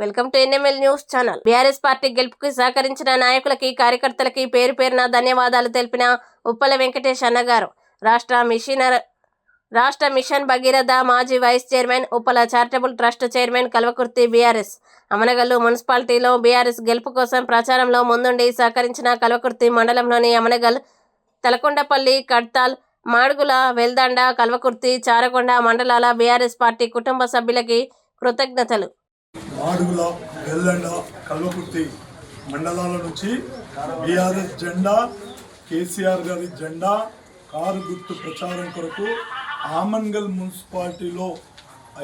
Welcome to NML news channel. BRS party గెలుపుకి సహకరించిన నాయకులకి కార్యకర్తలకి పేరు పేరున ధన్యవాదాలు తెలిపిన ఉప్పల వెంకటేష్ అన్నగారు. రాష్ట్ర మిషనర్ రాష్ట్ర మిషన్ భగీరథ మాజీ vice chairman Uppala charitable trust chairman Kalvakurthy BRS. Amanagallu మున్సిపాలిటీలో బీఆర్ఎస్ గెలుపు కోసం ప్రచారంలో ముందుండి సహకరించిన కల్వకుర్తి మండలంలోని అమనగల్ తలకొండపల్లి కడ్తాల్ మాడుగుల వెల్దండ కల్వకుర్తి చారకొండ మండలాల బీఆర్ఎస్ పార్టీ కుటుంబ సభ్యులకి కృతజ్ఞతలు. మాడుగుల వెల్లండ కల్వకుర్తి మండలాల నుంచి బీఆర్ఎస్ జెండా కేసీఆర్ గారి జెండా కారు గుర్తు ప్రచారం కొరకు ఆమన్గల్ మున్సిపాలిటీలో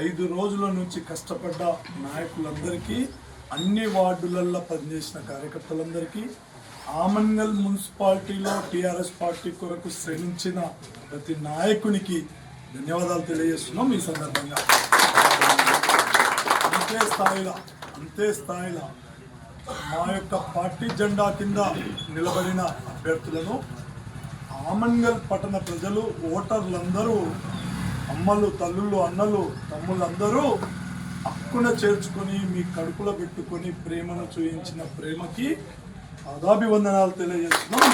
ఐదు రోజుల నుంచి కష్టపడ్డ నాయకులందరికీ అన్ని వార్డులల్లో పనిచేసిన కార్యకర్తలందరికీ ఆమన్గల్ మున్సిపాలిటీలో టీఆర్ఎస్ పార్టీ కొరకు శ్రమించిన ప్రతి నాయకునికి ధన్యవాదాలు తెలియజేస్తున్నాం ఈ సందర్భంగా. అంతే స్థాయిలో అంతే స్థాయిలో మా యొక్క పార్టీ జెండా కింద నిలబడిన అభ్యర్థులను ఆమన్గల్ పట్టణ ప్రజలు ఓటర్లందరూ అమ్మలు తల్లులు అన్నలు తమ్ముళ్ళందరూ హక్కున చేర్చుకొని మీ కడుపులో పెట్టుకొని ప్రేమను చూయించిన ప్రేమకి పాదాభివందనాలు తెలియజేస్తున్నాం.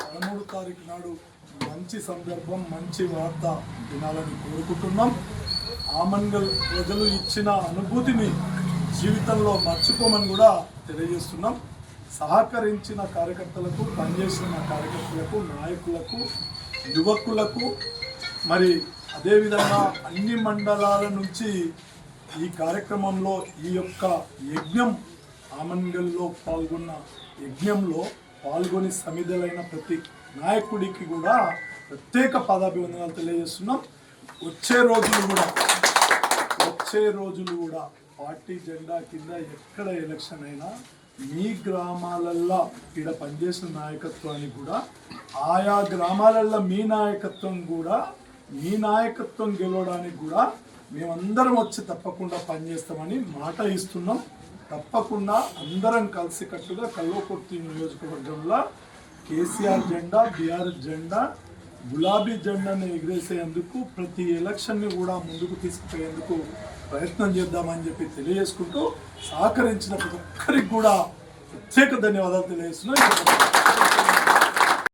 పదమూడు తారీఖు నాడు మంచి సందర్భం మంచి వార్త వినాలని కోరుకుంటున్నాం. ఆమన్గల్ ప్రజలు ఇచ్చిన అనుభూతిని జీవితంలో మర్చిపోమని కూడా తెలియజేస్తున్నాం. సహకరించిన కార్యకర్తలకు పనిచేసిన కార్యకర్తలకు నాయకులకు యువకులకు మరి అదేవిధంగా అన్ని మండలాల నుంచి ఈ కార్యక్రమంలో ఈ యొక్క యజ్ఞం ఆమన్గల్లో పాల్గొన్న యజ్ఞంలో పాల్గొని సమిధలైన ప్రతి నాయకుడికి కూడా ప్రత్యేక పదాభివందనాలు తెలియజేస్తున్నాం. వచ్చే రోజులు కూడా వచ్చే రోజులు కూడా పార్టీ జెండా కింద ఎక్కడ ఎలక్షన్ అయినా మీ గ్రామాలల్లో ఇక్కడ పనిచేసిన నాయకత్వాన్ని కూడా ఆయా గ్రామాలల్లో మీ నాయకత్వం కూడా మీ నాయకత్వం గెలవడానికి కూడా మేమందరం వచ్చి తప్పకుండా పనిచేస్తామని మాట ఇస్తున్నాం. తప్పకుండా అందరం కలిసికట్టుగా కల్వకుర్తి నియోజకవర్గంలో కేసీఆర్ జెండా బీఆర్ జెండా గులాబీ జెండాను ఎగిరేసేందుకు ప్రతి ఎలక్షన్ని కూడా ముందుకు తీసుకుపోయేందుకు ప్రయత్నం చేద్దామని చెప్పి తెలియజేసుకుంటూ సహకరించిన ప్రతి ఒక్కరికి కూడా ప్రత్యేక ధన్యవాదాలు తెలియజేస్తున్నాను.